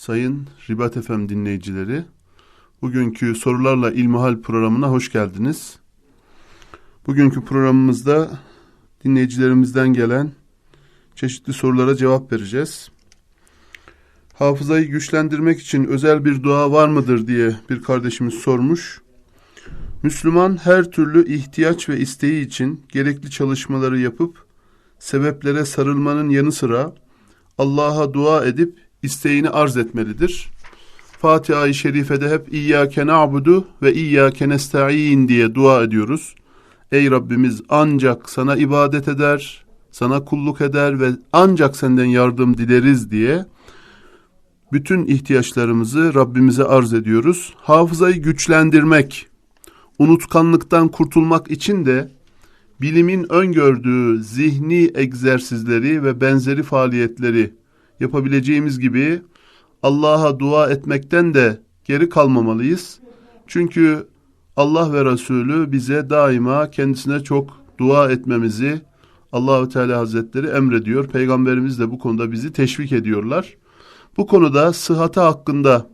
Sayın Ribat FM dinleyicileri, bugünkü Sorularla İlmihal programına hoş geldiniz. Bugünkü programımızda dinleyicilerimizden gelen çeşitli sorulara cevap vereceğiz. Hafızayı güçlendirmek için özel bir dua var mıdır diye bir kardeşimiz sormuş. Müslüman her türlü ihtiyaç ve isteği için gerekli çalışmaları yapıp sebeplere sarılmanın yanı sıra Allah'a dua edip isteğini arz etmelidir. Fatiha-i Şerife'de hep İyyâke na'budu ve İyyâke nesta'in diye dua ediyoruz. Ey Rabbimiz ancak sana ibadet eder, sana kulluk eder ve ancak senden yardım dileriz diye bütün ihtiyaçlarımızı Rabbimize arz ediyoruz. Hafızayı güçlendirmek, unutkanlıktan kurtulmak için de bilimin öngördüğü zihni egzersizleri ve benzeri faaliyetleri yapabileceğimiz gibi Allah'a dua etmekten de geri kalmamalıyız. Çünkü Allah ve Resulü bize daima kendisine çok dua etmemizi Allahü Teala Hazretleri emrediyor. Peygamberimiz de bu konuda bizi teşvik ediyorlar. Bu konuda sıhhati hakkında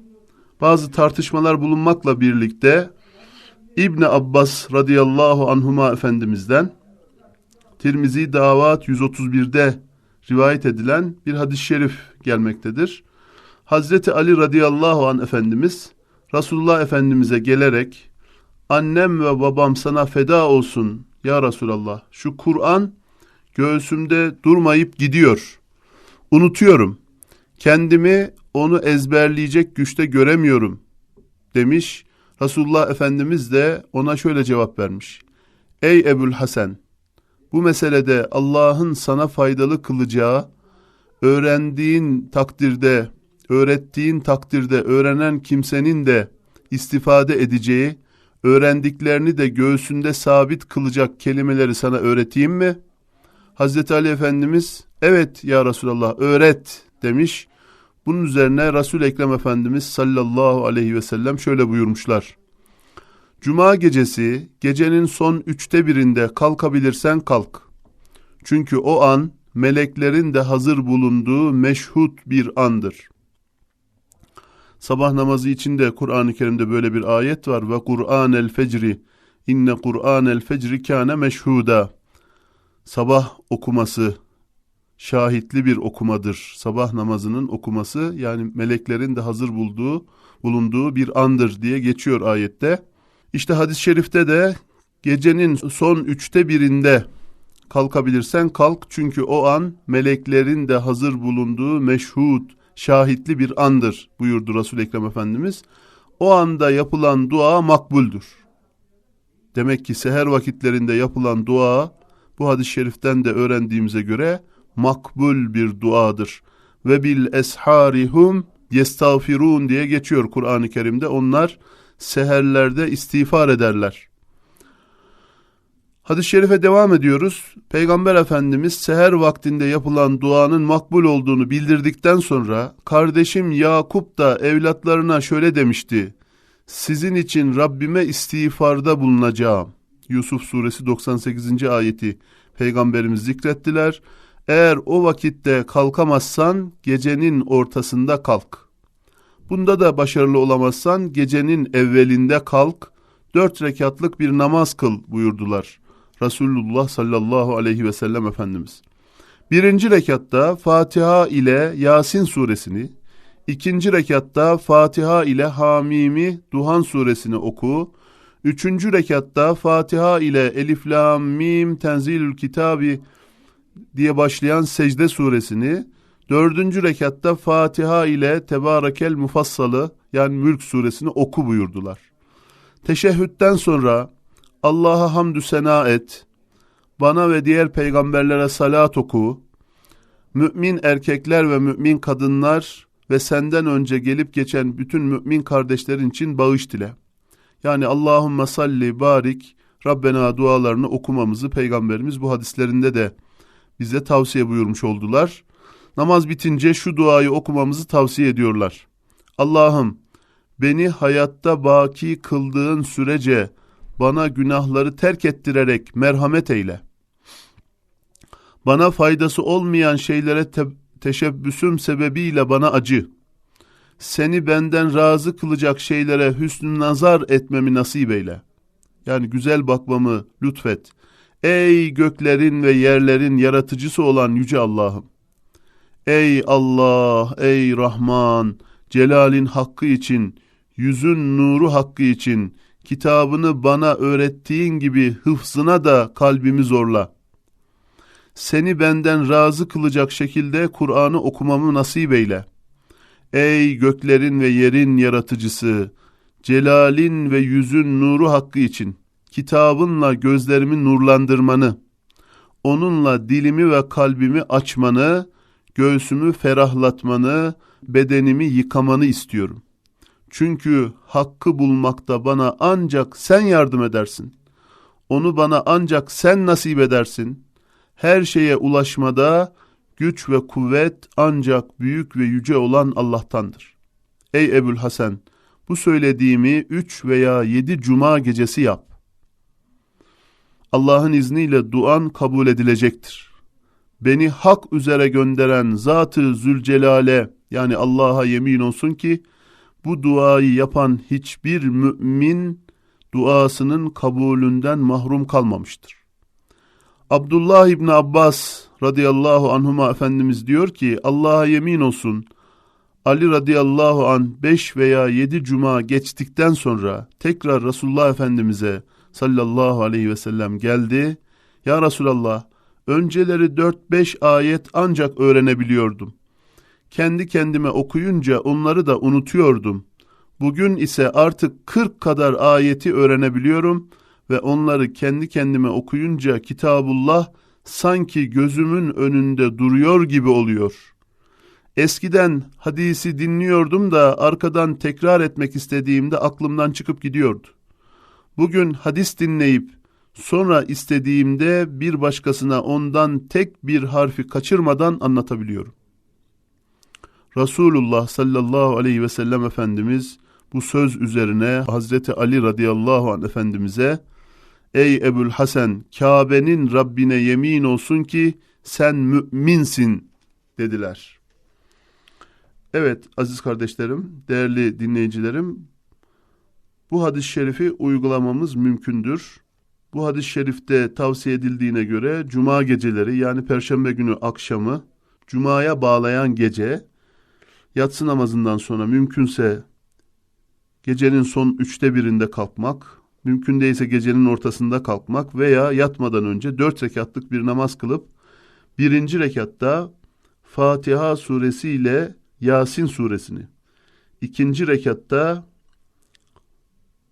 bazı tartışmalar bulunmakla birlikte İbn Abbas radıyallahu anhuma efendimizden Tirmizi Davat 131'de rivayet edilen bir hadis-i şerif gelmektedir. Hazreti Ali radıyallahu an efendimiz Resulullah Efendimiz'e gelerek annem ve babam sana feda olsun ya Resulallah. Şu Kur'an göğsümde durmayıp gidiyor. Unutuyorum. Kendimi onu ezberleyecek güçte göremiyorum demiş. Resulullah Efendimiz de ona şöyle cevap vermiş. Ey Ebul Hasan bu meselede Allah'ın sana faydalı kılacağı, öğrendiğin takdirde, öğrettiğin takdirde öğrenen kimsenin de istifade edeceği, öğrendiklerini de göğsünde sabit kılacak kelimeleri sana öğreteyim mi? Hazreti Ali Efendimiz, evet ya Resulallah öğret demiş. Bunun üzerine Resul Ekrem Efendimiz sallallahu aleyhi ve sellem şöyle buyurmuşlar. Cuma gecesi gecenin son üçte birinde kalkabilirsen kalk. Çünkü o an meleklerin de hazır bulunduğu meşhut bir andır. Sabah namazı içinde Kur'an-ı Kerim'de böyle bir ayet var. Ve Kur'an el fecri inne Kur'an el fecri kâne meşhuda. Sabah okuması şahitli bir okumadır. Sabah namazının okuması yani meleklerin de hazır bulduğu bulunduğu bir andır diye geçiyor ayette. İşte hadis-i şerifte de gecenin son üçte birinde kalkabilirsen kalk çünkü o an meleklerin de hazır bulunduğu meşhut, şahitli bir andır buyurdu Resul Ekrem Efendimiz. O anda yapılan dua makbuldür. Demek ki seher vakitlerinde yapılan dua bu hadis-i şeriften de öğrendiğimize göre makbul bir duadır. Ve bil esharihum yestağfirun diye geçiyor Kur'an-ı Kerim'de. Onlar seherlerde istiğfar ederler. Hadis-i şerife devam ediyoruz. Peygamber Efendimiz seher vaktinde yapılan duanın makbul olduğunu bildirdikten sonra kardeşim Yakup da evlatlarına şöyle demişti. Sizin için Rabbime istiğfarda bulunacağım. Yusuf suresi 98. ayeti peygamberimiz zikrettiler. Eğer o vakitte kalkamazsan gecenin ortasında kalk. Bunda da başarılı olamazsan gecenin evvelinde kalk, dört rekatlık bir namaz kıl buyurdular. Resulullah sallallahu aleyhi ve sellem Efendimiz. Birinci rekatta Fatiha ile Yasin suresini, ikinci rekatta Fatiha ile Hamimi Duhan suresini oku, üçüncü rekatta Fatiha ile Elif Lam Mim Tenzilül Kitabi diye başlayan secde suresini, Dördüncü rekatta Fatiha ile Tebarekel Mufassalı yani Mülk suresini oku buyurdular. Teşehhütten sonra Allah'a hamdü sena et, bana ve diğer peygamberlere salat oku, mümin erkekler ve mümin kadınlar ve senden önce gelip geçen bütün mümin kardeşlerin için bağış dile. Yani Allahümme salli barik Rabbena dualarını okumamızı peygamberimiz bu hadislerinde de bize tavsiye buyurmuş oldular. Namaz bitince şu duayı okumamızı tavsiye ediyorlar. Allah'ım beni hayatta baki kıldığın sürece bana günahları terk ettirerek merhamet eyle. Bana faydası olmayan şeylere te- teşebbüsüm sebebiyle bana acı. Seni benden razı kılacak şeylere hüsnü nazar etmemi nasip eyle. Yani güzel bakmamı lütfet. Ey göklerin ve yerlerin yaratıcısı olan yüce Allah'ım. Ey Allah, ey Rahman, celalin hakkı için, yüzün nuru hakkı için, kitabını bana öğrettiğin gibi hıfzına da kalbimi zorla. Seni benden razı kılacak şekilde Kur'an'ı okumamı nasip eyle. Ey göklerin ve yerin yaratıcısı, celalin ve yüzün nuru hakkı için, kitabınla gözlerimi nurlandırmanı, onunla dilimi ve kalbimi açmanı, göğsümü ferahlatmanı, bedenimi yıkamanı istiyorum. Çünkü hakkı bulmakta bana ancak sen yardım edersin. Onu bana ancak sen nasip edersin. Her şeye ulaşmada güç ve kuvvet ancak büyük ve yüce olan Allah'tandır. Ey Ebul Hasan, bu söylediğimi üç veya yedi cuma gecesi yap. Allah'ın izniyle duan kabul edilecektir. Beni hak üzere gönderen Zat-ı Zülcelal'e yani Allah'a yemin olsun ki bu duayı yapan hiçbir mümin duasının kabulünden mahrum kalmamıştır. Abdullah İbni Abbas radıyallahu anhuma Efendimiz diyor ki Allah'a yemin olsun Ali radıyallahu an beş veya yedi cuma geçtikten sonra tekrar Resulullah Efendimiz'e sallallahu aleyhi ve sellem geldi. Ya Resulallah önceleri dört beş ayet ancak öğrenebiliyordum. Kendi kendime okuyunca onları da unutuyordum. Bugün ise artık kırk kadar ayeti öğrenebiliyorum ve onları kendi kendime okuyunca Kitabullah sanki gözümün önünde duruyor gibi oluyor. Eskiden hadisi dinliyordum da arkadan tekrar etmek istediğimde aklımdan çıkıp gidiyordu. Bugün hadis dinleyip sonra istediğimde bir başkasına ondan tek bir harfi kaçırmadan anlatabiliyorum. Resulullah sallallahu aleyhi ve sellem Efendimiz bu söz üzerine Hazreti Ali radıyallahu anh Efendimiz'e Ey Ebul Hasan Kabe'nin Rabbine yemin olsun ki sen müminsin dediler. Evet aziz kardeşlerim, değerli dinleyicilerim bu hadis-i şerifi uygulamamız mümkündür. Bu hadis-i şerifte tavsiye edildiğine göre cuma geceleri yani perşembe günü akşamı cumaya bağlayan gece yatsı namazından sonra mümkünse gecenin son üçte birinde kalkmak, mümkün değilse gecenin ortasında kalkmak veya yatmadan önce dört rekatlık bir namaz kılıp birinci rekatta Fatiha suresi ile Yasin suresini, ikinci rekatta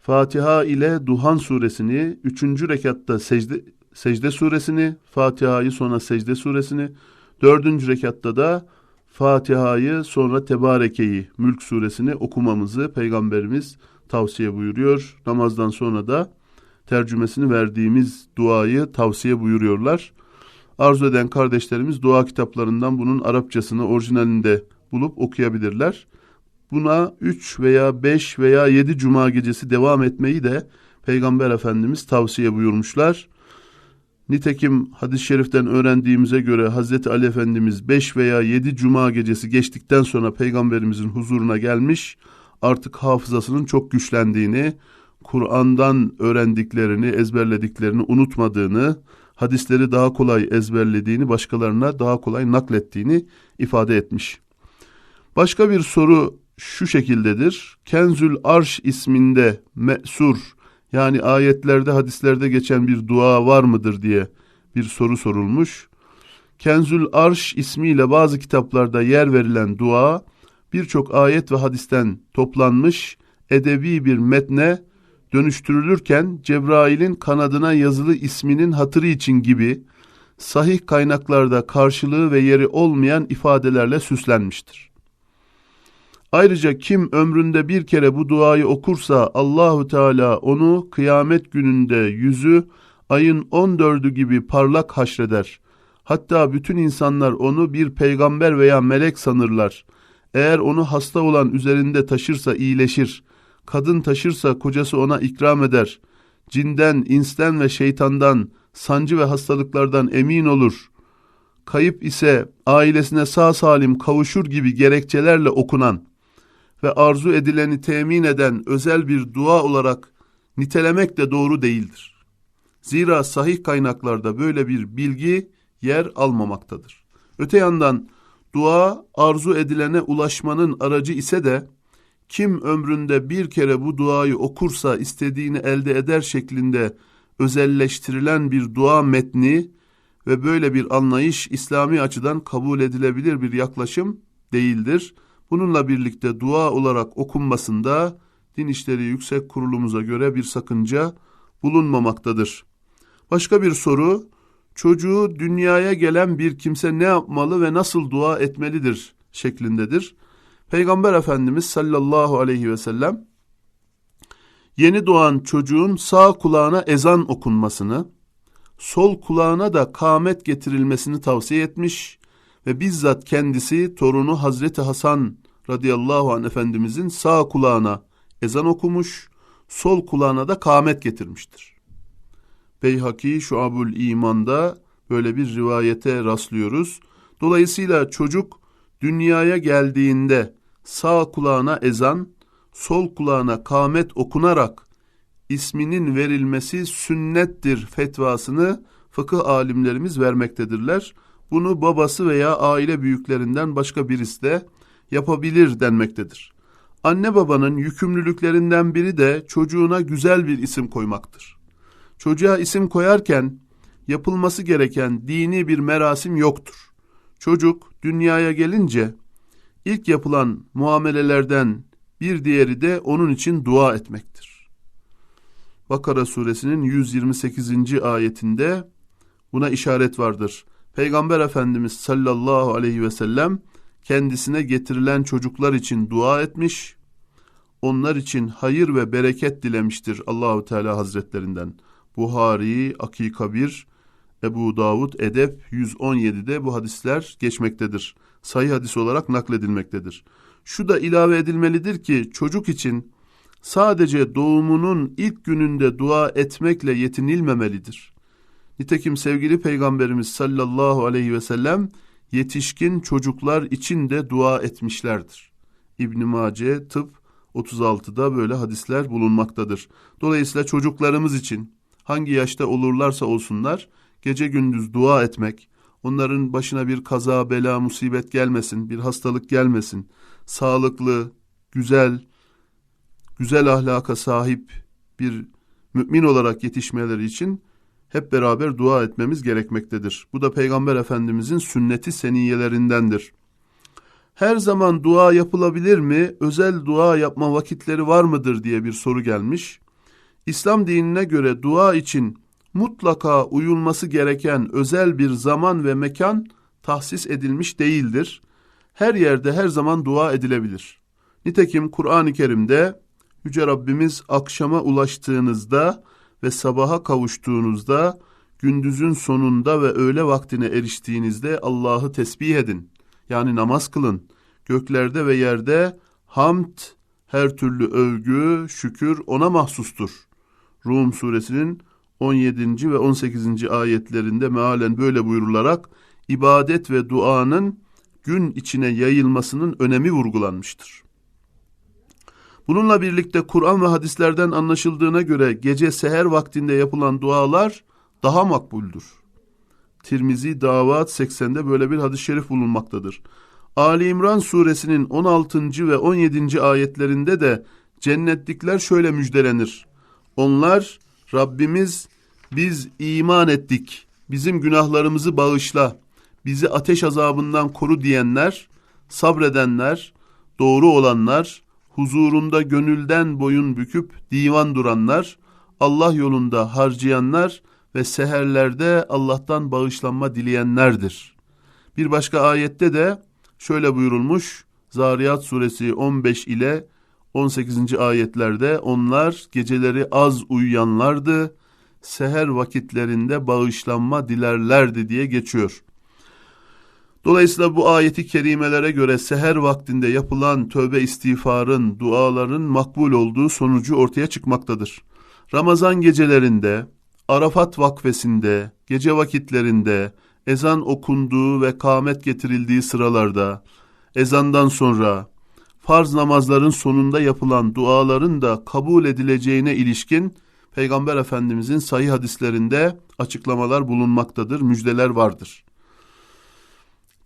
Fatiha ile Duhan suresini, üçüncü rekatta secde, secde suresini, Fatiha'yı sonra secde suresini, dördüncü rekatta da Fatiha'yı sonra Tebareke'yi, Mülk suresini okumamızı Peygamberimiz tavsiye buyuruyor. Namazdan sonra da tercümesini verdiğimiz duayı tavsiye buyuruyorlar. Arzu eden kardeşlerimiz dua kitaplarından bunun Arapçasını orijinalinde bulup okuyabilirler. Buna 3 veya 5 veya 7 cuma gecesi devam etmeyi de Peygamber Efendimiz tavsiye buyurmuşlar. Nitekim hadis-i şeriften öğrendiğimize göre Hazreti Ali Efendimiz 5 veya 7 cuma gecesi geçtikten sonra peygamberimizin huzuruna gelmiş, artık hafızasının çok güçlendiğini, Kur'an'dan öğrendiklerini, ezberlediklerini unutmadığını, hadisleri daha kolay ezberlediğini, başkalarına daha kolay naklettiğini ifade etmiş. Başka bir soru şu şekildedir. Kenzül Arş isminde me'sur yani ayetlerde hadislerde geçen bir dua var mıdır diye bir soru sorulmuş. Kenzül Arş ismiyle bazı kitaplarda yer verilen dua birçok ayet ve hadisten toplanmış edebi bir metne dönüştürülürken Cebrail'in kanadına yazılı isminin hatırı için gibi sahih kaynaklarda karşılığı ve yeri olmayan ifadelerle süslenmiştir. Ayrıca kim ömründe bir kere bu duayı okursa Allahu Teala onu kıyamet gününde yüzü ayın 14'ü gibi parlak haşreder. Hatta bütün insanlar onu bir peygamber veya melek sanırlar. Eğer onu hasta olan üzerinde taşırsa iyileşir. Kadın taşırsa kocası ona ikram eder. Cinden, insten ve şeytandan, sancı ve hastalıklardan emin olur. Kayıp ise ailesine sağ salim kavuşur gibi gerekçelerle okunan ve arzu edileni temin eden özel bir dua olarak nitelemek de doğru değildir. Zira sahih kaynaklarda böyle bir bilgi yer almamaktadır. Öte yandan dua arzu edilene ulaşmanın aracı ise de kim ömründe bir kere bu duayı okursa istediğini elde eder şeklinde özelleştirilen bir dua metni ve böyle bir anlayış İslami açıdan kabul edilebilir bir yaklaşım değildir. Bununla birlikte dua olarak okunmasında Din İşleri Yüksek Kurulumuza göre bir sakınca bulunmamaktadır. Başka bir soru, çocuğu dünyaya gelen bir kimse ne yapmalı ve nasıl dua etmelidir şeklindedir. Peygamber Efendimiz sallallahu aleyhi ve sellem yeni doğan çocuğun sağ kulağına ezan okunmasını, sol kulağına da kâmet getirilmesini tavsiye etmiş ve bizzat kendisi torunu Hazreti Hasan radıyallahu anh efendimizin sağ kulağına ezan okumuş, sol kulağına da kâmet getirmiştir. Beyhaki Şuabul İman'da böyle bir rivayete rastlıyoruz. Dolayısıyla çocuk dünyaya geldiğinde sağ kulağına ezan, sol kulağına kâmet okunarak isminin verilmesi sünnettir fetvasını fıkıh alimlerimiz vermektedirler. Bunu babası veya aile büyüklerinden başka birisi de yapabilir denmektedir. Anne babanın yükümlülüklerinden biri de çocuğuna güzel bir isim koymaktır. Çocuğa isim koyarken yapılması gereken dini bir merasim yoktur. Çocuk dünyaya gelince ilk yapılan muamelelerden bir diğeri de onun için dua etmektir. Bakara suresinin 128. ayetinde buna işaret vardır. Peygamber Efendimiz sallallahu aleyhi ve sellem kendisine getirilen çocuklar için dua etmiş, onlar için hayır ve bereket dilemiştir Allahu Teala Hazretlerinden. Buhari, Akika 1, Ebu Davud, Edep 117'de bu hadisler geçmektedir. Sayı hadis olarak nakledilmektedir. Şu da ilave edilmelidir ki çocuk için sadece doğumunun ilk gününde dua etmekle yetinilmemelidir. Nitekim sevgili Peygamberimiz sallallahu aleyhi ve sellem yetişkin çocuklar için de dua etmişlerdir. İbn Mace Tıp 36'da böyle hadisler bulunmaktadır. Dolayısıyla çocuklarımız için hangi yaşta olurlarsa olsunlar gece gündüz dua etmek, onların başına bir kaza, bela, musibet gelmesin, bir hastalık gelmesin, sağlıklı, güzel, güzel ahlaka sahip bir mümin olarak yetişmeleri için hep beraber dua etmemiz gerekmektedir. Bu da Peygamber Efendimizin sünneti seniyelerindendir. Her zaman dua yapılabilir mi? Özel dua yapma vakitleri var mıdır diye bir soru gelmiş. İslam dinine göre dua için mutlaka uyulması gereken özel bir zaman ve mekan tahsis edilmiş değildir. Her yerde her zaman dua edilebilir. Nitekim Kur'an-ı Kerim'de Yüce Rabbimiz akşama ulaştığınızda ve sabaha kavuştuğunuzda gündüzün sonunda ve öğle vaktine eriştiğinizde Allah'ı tesbih edin. Yani namaz kılın. Göklerde ve yerde hamd, her türlü övgü, şükür ona mahsustur. Rum suresinin 17. ve 18. ayetlerinde mealen böyle buyurularak ibadet ve duanın gün içine yayılmasının önemi vurgulanmıştır. Bununla birlikte Kur'an ve hadislerden anlaşıldığına göre gece seher vaktinde yapılan dualar daha makbuldür. Tirmizi Davat 80'de böyle bir hadis-i şerif bulunmaktadır. Ali İmran suresinin 16. ve 17. ayetlerinde de cennetlikler şöyle müjdelenir. Onlar Rabbimiz biz iman ettik, bizim günahlarımızı bağışla, bizi ateş azabından koru diyenler, sabredenler, doğru olanlar, huzurunda gönülden boyun büküp divan duranlar, Allah yolunda harcayanlar ve seherlerde Allah'tan bağışlanma dileyenlerdir. Bir başka ayette de şöyle buyurulmuş, Zariyat suresi 15 ile 18. ayetlerde onlar geceleri az uyuyanlardı, seher vakitlerinde bağışlanma dilerlerdi diye geçiyor. Dolayısıyla bu ayeti kerimelere göre seher vaktinde yapılan tövbe istiğfarın, duaların makbul olduğu sonucu ortaya çıkmaktadır. Ramazan gecelerinde, Arafat vakfesinde, gece vakitlerinde, ezan okunduğu ve kâmet getirildiği sıralarda, ezandan sonra, farz namazların sonunda yapılan duaların da kabul edileceğine ilişkin Peygamber Efendimizin sahih hadislerinde açıklamalar bulunmaktadır, müjdeler vardır.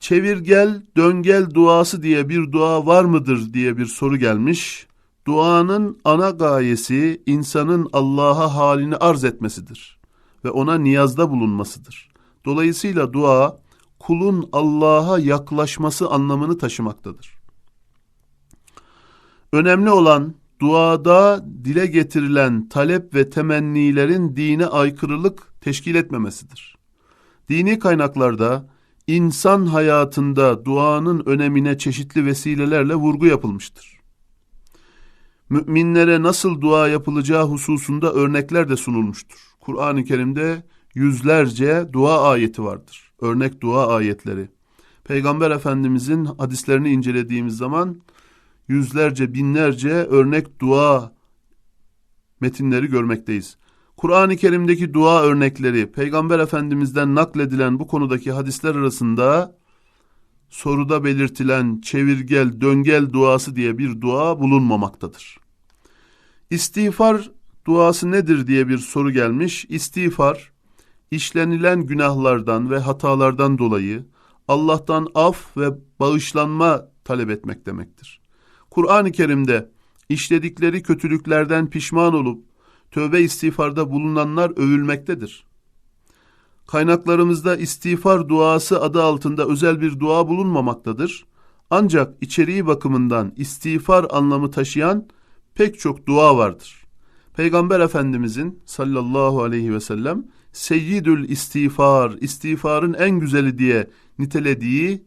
Çevir gel, dön gel duası diye bir dua var mıdır diye bir soru gelmiş. Duanın ana gayesi insanın Allah'a halini arz etmesidir ve ona niyazda bulunmasıdır. Dolayısıyla dua kulun Allah'a yaklaşması anlamını taşımaktadır. Önemli olan duada dile getirilen talep ve temennilerin dine aykırılık teşkil etmemesidir. Dini kaynaklarda insan hayatında duanın önemine çeşitli vesilelerle vurgu yapılmıştır. Müminlere nasıl dua yapılacağı hususunda örnekler de sunulmuştur. Kur'an-ı Kerim'de yüzlerce dua ayeti vardır. Örnek dua ayetleri. Peygamber Efendimizin hadislerini incelediğimiz zaman yüzlerce, binlerce örnek dua metinleri görmekteyiz. Kur'an-ı Kerim'deki dua örnekleri, Peygamber Efendimiz'den nakledilen bu konudaki hadisler arasında soruda belirtilen çevirgel, döngel duası diye bir dua bulunmamaktadır. İstiğfar duası nedir diye bir soru gelmiş. İstiğfar, işlenilen günahlardan ve hatalardan dolayı Allah'tan af ve bağışlanma talep etmek demektir. Kur'an-ı Kerim'de işledikleri kötülüklerden pişman olup tövbe istiğfarda bulunanlar övülmektedir. Kaynaklarımızda istiğfar duası adı altında özel bir dua bulunmamaktadır. Ancak içeriği bakımından istiğfar anlamı taşıyan pek çok dua vardır. Peygamber Efendimizin sallallahu aleyhi ve sellem seyyidül istiğfar, istiğfarın en güzeli diye nitelediği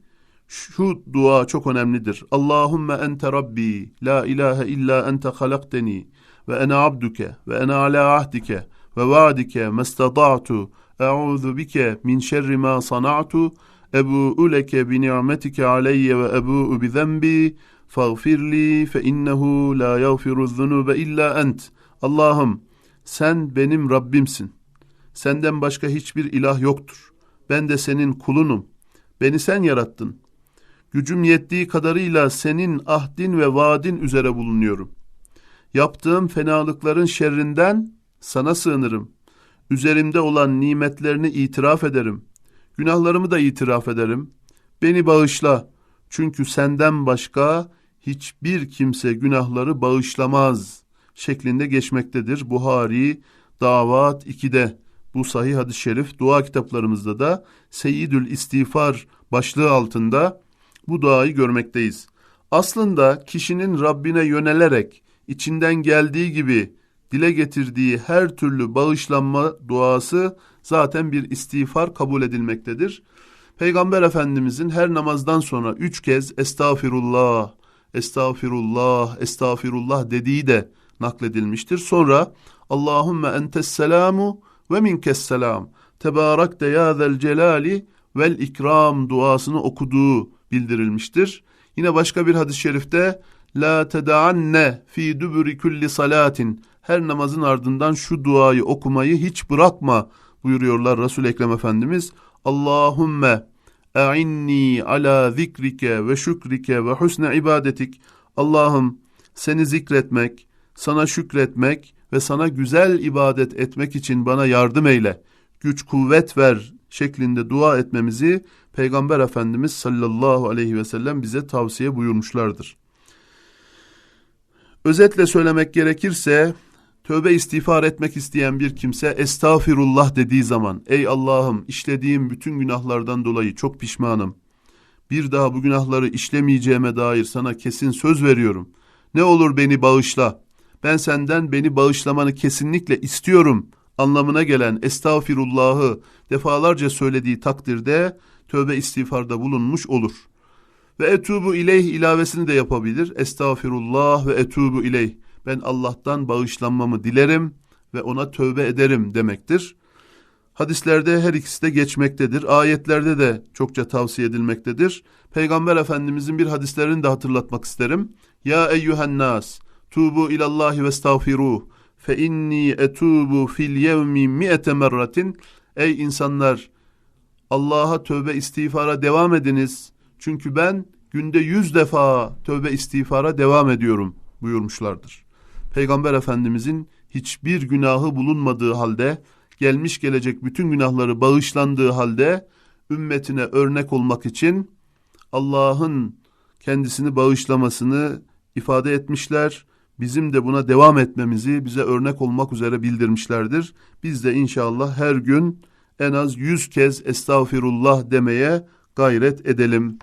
şu dua çok önemlidir. Allahümme ente rabbi, la ilahe illa ente halakteni ve ene abduke ve ene ala ahdike ve vaadike mestada'tu e'udhu bike min şerri ma sana'tu ebu'u leke bi ni'metike aleyye ve ebu'u bi zenbi faghfirli fe innehu la yağfiru zunube illa ent. Allah'ım sen benim Rabbimsin. Senden başka hiçbir ilah yoktur. Ben de senin kulunum. Beni sen yarattın. Gücüm yettiği kadarıyla senin ahdin ve vaadin üzere bulunuyorum. Yaptığım fenalıkların şerrinden sana sığınırım. Üzerimde olan nimetlerini itiraf ederim. Günahlarımı da itiraf ederim. Beni bağışla. Çünkü senden başka hiçbir kimse günahları bağışlamaz şeklinde geçmektedir. Buhari Davat 2'de bu sahih hadis-i şerif dua kitaplarımızda da Seyyidül İstiğfar başlığı altında bu duayı görmekteyiz. Aslında kişinin Rabbine yönelerek içinden geldiği gibi dile getirdiği her türlü bağışlanma duası zaten bir istiğfar kabul edilmektedir. Peygamber Efendimizin her namazdan sonra üç kez estağfirullah, estağfirullah, estağfirullah dediği de nakledilmiştir. Sonra Allahümme entes selamu ve minkes selam. Tebarak de ya zel celali vel ikram duasını okuduğu bildirilmiştir. Yine başka bir hadis-i şerifte La tedaanne fi duburi kulli salatin her namazın ardından şu duayı okumayı hiç bırakma buyuruyorlar Resul Ekrem Efendimiz. Allahümme e'inni ala zikrike ve şükrike ve husne ibadetik. Allah'ım seni zikretmek, sana şükretmek ve sana güzel ibadet etmek için bana yardım eyle. Güç kuvvet ver şeklinde dua etmemizi Peygamber Efendimiz sallallahu aleyhi ve sellem bize tavsiye buyurmuşlardır. Özetle söylemek gerekirse tövbe istiğfar etmek isteyen bir kimse estağfirullah dediği zaman ey Allah'ım işlediğim bütün günahlardan dolayı çok pişmanım. Bir daha bu günahları işlemeyeceğime dair sana kesin söz veriyorum. Ne olur beni bağışla. Ben senden beni bağışlamanı kesinlikle istiyorum anlamına gelen estağfirullahı defalarca söylediği takdirde tövbe istiğfarda bulunmuş olur. Ve etubu ileyh ilavesini de yapabilir. Estağfirullah ve etubu ileyh. Ben Allah'tan bağışlanmamı dilerim ve ona tövbe ederim demektir. Hadislerde her ikisi de geçmektedir. Ayetlerde de çokça tavsiye edilmektedir. Peygamber Efendimizin bir hadislerini de hatırlatmak isterim. Ya eyyühen nas, tubu ilallahi ve estağfiruh, fe inni etubu fil yevmi mi'ete merratin. Ey insanlar, Allah'a tövbe istiğfara devam ediniz. Çünkü ben günde yüz defa tövbe istiğfara devam ediyorum buyurmuşlardır. Peygamber Efendimizin hiçbir günahı bulunmadığı halde, gelmiş gelecek bütün günahları bağışlandığı halde, ümmetine örnek olmak için Allah'ın kendisini bağışlamasını ifade etmişler. Bizim de buna devam etmemizi bize örnek olmak üzere bildirmişlerdir. Biz de inşallah her gün en az yüz kez estağfirullah demeye gayret edelim.